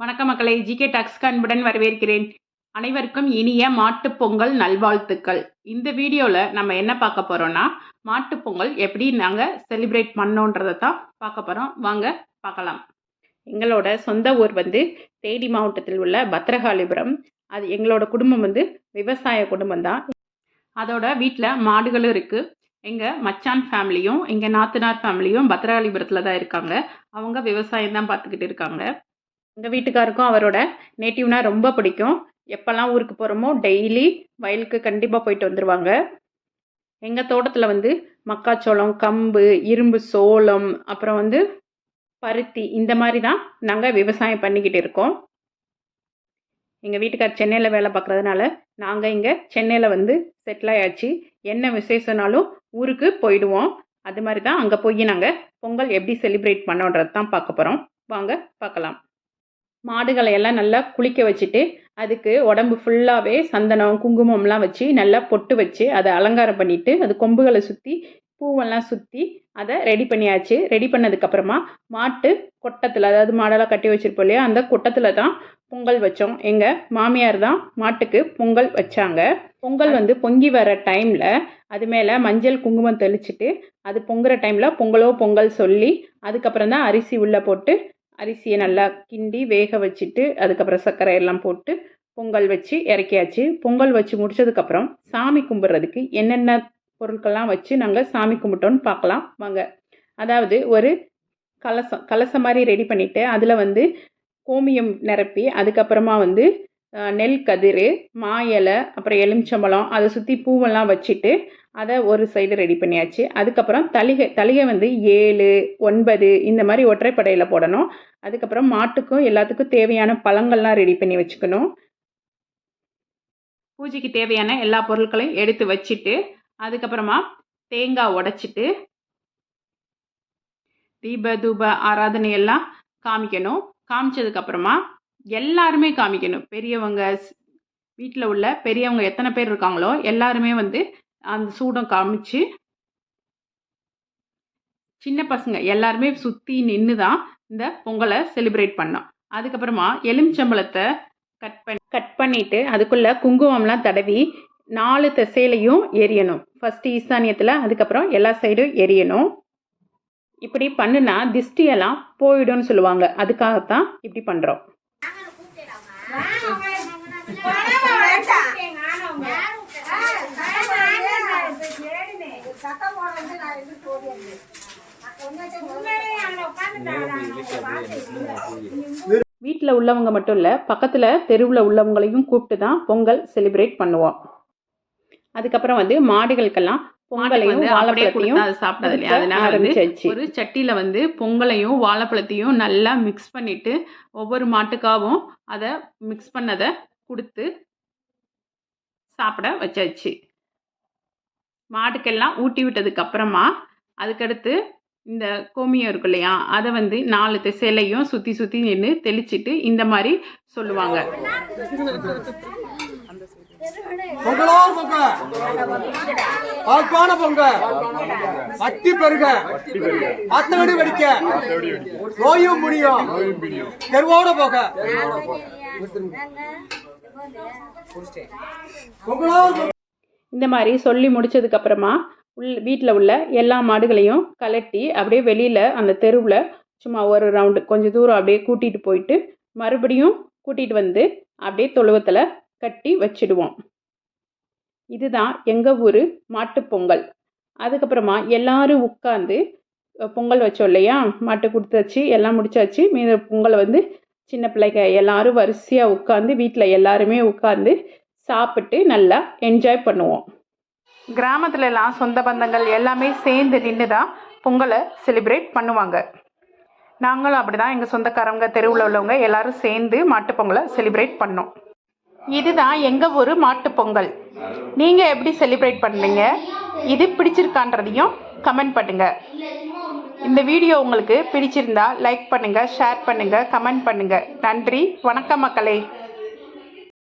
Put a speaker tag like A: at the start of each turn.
A: வணக்க மக்களை ஜிகே டாக்ஸ்க்கு அன்புடன் வரவேற்கிறேன். அனைவருக்கும் இனிய மாட்டுப் பொங்கல் நல்வாழ்த்துக்கள். இந்த வீடியோவில் நம்ம என்ன பார்க்க போகிறோம்னா மாட்டுப் பொங்கல் எப்படி நாங்கள் செலிப்ரேட் பண்ணோன்றதை தான் பார்க்க போகிறோம் வாங்க பார்க்கலாம். எங்களோட சொந்த ஊர் வந்து தேடி மாவட்டத்தில் உள்ள பத்ரகாளிபுரம். அது எங்களோட குடும்பம் வந்து விவசாய குடும்பம் தான். அதோட வீட்டில் மாடுகளும் இருக்குது எங்கள் மச்சான் ஃபேமிலியும் எங்கள் நாத்தனார் ஃபேமிலியும் பத்ரகாளிபுரத்தில் தான் இருக்காங்க. அவங்க விவசாயம் தான் பார்த்துக்கிட்டு இருக்காங்க. எங்கள் வீட்டுக்காருக்கும் அவரோட நேட்டிவ்னா ரொம்ப பிடிக்கும். எப்போல்லாம் ஊருக்கு போகிறோமோ டெய்லி வயலுக்கு கண்டிப்பாக போயிட்டு வந்துடுவாங்க எங்கள் தோட்டத்தில் வந்து மக்காச்சோளம் கம்பு இரும்பு சோளம் அப்புறம் வந்து பருத்தி இந்த மாதிரி தான் நாங்கள் விவசாயம் பண்ணிக்கிட்டு இருக்கோம். எங்கள் வீட்டுக்கார் சென்னையில் வேலை பார்க்குறதுனால நாங்கள் இங்கே சென்னையில் வந்து செட்டில் ஆயாச்சு. என்ன விசேஷனாலும் ஊருக்கு போயிடுவோம். அது மாதிரி தான் அங்கே போய் நாங்கள் பொங்கல் எப்படி செலிப்ரேட் பண்ணோன்றது தான் பார்க்க போகிறோம் வாங்க பார்க்கலாம். மாடுகளை எல்லாம் நல்லா குளிக்க வச்சுட்டு அதுக்கு உடம்பு ஃபுல்லாகவே சந்தனம் குங்குமம்லாம் வச்சு நல்லா பொட்டு வச்சு அதை அலங்காரம் பண்ணிட்டு அது கொம்புகளை சுற்றி பூவெல்லாம் சுற்றி அதை ரெடி பண்ணியாச்சு. ரெடி பண்ணதுக்கப்புறமா மாட்டு கொட்டத்தில் அதாவது மாடெல்லாம் கட்டி வச்சுருப்போம் இல்லையா அந்த கொட்டத்தில் தான் பொங்கல் வச்சோம். எங்கள் மாமியார் தான் மாட்டுக்கு பொங்கல் வச்சாங்க. பொங்கல் வந்து பொங்கி வர டைமில் அது மேலே மஞ்சள் குங்குமம் தெளிச்சிட்டு அது பொங்குற டைமில் பொங்கலோ பொங்கல் சொல்லி அதுக்கப்புறம் தான் அரிசி உள்ளே போட்டு அரிசியை நல்லா கிண்டி வேக வச்சுட்டு அதுக்கப்புறம் சர்க்கரை எல்லாம் போட்டு பொங்கல் வச்சு இறக்கியாச்சு. பொங்கல் வச்சு முடிச்சதுக்கப்புறம் சாமி கும்பிட்றதுக்கு என்னென்ன பொருட்கள்லாம் வச்சு நாங்கள் சாமி கும்பிட்டோன்னு பார்க்கலாம். வாங்க. அதாவது ஒரு கலசம் கலசம் மாதிரி ரெடி பண்ணிவிட்டு அதில் வந்து கோமியம் நிரப்பி அதுக்கப்புறமா வந்து நெல் கதிர் மா இலை அப்புறம் எலுமிச்சம்பழம் அதை சுற்றி பூவெல்லாம் வச்சுட்டு அதை ஒரு சைடு ரெடி பண்ணியாச்சு. அதுக்கப்புறம் தலிகை தலிகை வந்து ஏழு ஒன்பது இந்த மாதிரி ஒற்றைப்படையில் போடணும். அதுக்கப்புறம் மாட்டுக்கும் எல்லாத்துக்கும் தேவையான பழங்கள்லாம் ரெடி பண்ணி வச்சுக்கணும். பூஜைக்கு தேவையான எல்லா பொருட்களையும் எடுத்து வச்சுட்டு அதுக்கப்புறமா தேங்காய் உடைச்சிட்டு தீப தூப ஆராதனை எல்லாம் காமிக்கணும். காமிச்சதுக்கப்புறமா எல்லாருமே காமிக்கணும். பெரியவங்க வீட்டில் உள்ள பெரியவங்க எத்தனை பேர் இருக்காங்களோ எல்லாருமே வந்து அந்த சூடம் காமிச்சு சின்ன பசங்க எல்லாருமே சுற்றி நின்று தான் இந்த பொங்கலை செலிப்ரேட் பண்ணோம். அதுக்கப்புறமா எலுமிச்சம்பழத்தை கட் பண்ணி கட் பண்ணிட்டு அதுக்குள்ளே குங்குமம்லாம் தடவி நாலு திசையிலையும் எரியணும். ஃபஸ்ட்டு ஈசானியத்தில் அதுக்கப்புறம் எல்லா சைடும் எரியணும். இப்படி பண்ணுனா திஷ்டியெல்லாம் போயிடும்னு சொல்லுவாங்க. அதுக்காகத்தான் இப்படி பண்ணுறோம் வீட்டில் உள்ளவங்க மட்டும் இல்லை பக்கத்தில் தெருவில் உள்ளவங்களையும் கூப்பிட்டு தான் பொங்கல் செலிப்ரேட் பண்ணுவோம். அதுக்கப்புறம் வந்து மாடுகளுக்கெல்லாம் பொங்கலையும் வாழைப்பழத்தையும்
B: சாப்பிட்டது இல்லையா? அதனால வந்து ஒரு சட்டியில வந்து பொங்கலையும் வாழைப்பழத்தையும் நல்லா மிக்ஸ் பண்ணிட்டு ஒவ்வொரு மாட்டுக்காவும் அதை மிக்ஸ் பண்ணதை கொடுத்து சாப்பிட வச்சாச்சு. மாட்டுக்கெல்லாம் ஊட்டி விட்டதுக்கு அப்புறமா அதுக்கடுத்து இந்த கோமியம் இருக்கு இல்லையா அதை வந்து நாலு திசையிலையும் சுற்றி சுற்றி நின்று தெளிச்சிட்டு இந்த மாதிரி சொல்லுவாங்க.
C: பொங்கலோ பொங்க. பால்பான பொங்க. அத்தி பெருக. அத்தவடி வெடிக்க. நோயும் முடியும் தெருவோட போக. பொங்கலோ பொங்க.
A: இந்த மாதிரி சொல்லி முடிச்சதுக்கப்புறமா உள் வீட்டில் உள்ள எல்லா மாடுகளையும் கலட்டி அப்படியே வெளியில் அந்த தெருவில் சும்மா ஒரு ரவுண்டு கொஞ்சம் தூரம் அப்படியே கூட்டிகிட்டு போயிட்டு மறுபடியும் கூட்டிகிட்டு வந்து அப்படியே தொழுவத்தில் கட்டி வச்சிடுவோம். இதுதான் எங்கள் ஊர் மாட்டுப்பொங்கல் அதுக்கப்புறமா எல்லாரும் உட்காந்து பொங்கல் வச்சோம் இல்லையா? மாட்டு கொடுத்தாச்சு எல்லாம் முடிச்சாச்சு. மீத பொங்கலை வந்து சின்ன பிள்ளைங்க எல்லாரும் வரிசையாக உட்காந்து வீட்டில் எல்லாருமே உட்காந்து சாப்பிட்டு நல்லா என்ஜாய் பண்ணுவோம். கிராமத்துல எல்லாம் சொந்த பந்தங்கள் எல்லாமே சேர்ந்து நின்று தான் பொங்கலை செலிப்ரேட் பண்ணுவாங்க. நாங்களும் அப்படிதான் எங்கள் சொந்தக்காரங்க தெருவில் உள்ளவங்க எல்லாரும் சேர்ந்து மாட்டுப்பொங்கலை செலிப்ரேட் பண்ணோம். இதுதான் எங்கள் ஊர் மாட்டுப்பொங்கல் நீங்கள் எப்படி செலிப்ரேட் பண்ணுறீங்க இது பிடிச்சிருக்கான்றதையும் கமெண்ட் பண்ணுங்கள் இந்த வீடியோ உங்களுக்கு பிடிச்சிருந்தா லைக் பண்ணுங்கள் ஷேர் பண்ணுங்கள் கமெண்ட் பண்ணுங்கள் நன்றி வணக்கம் மக்களே.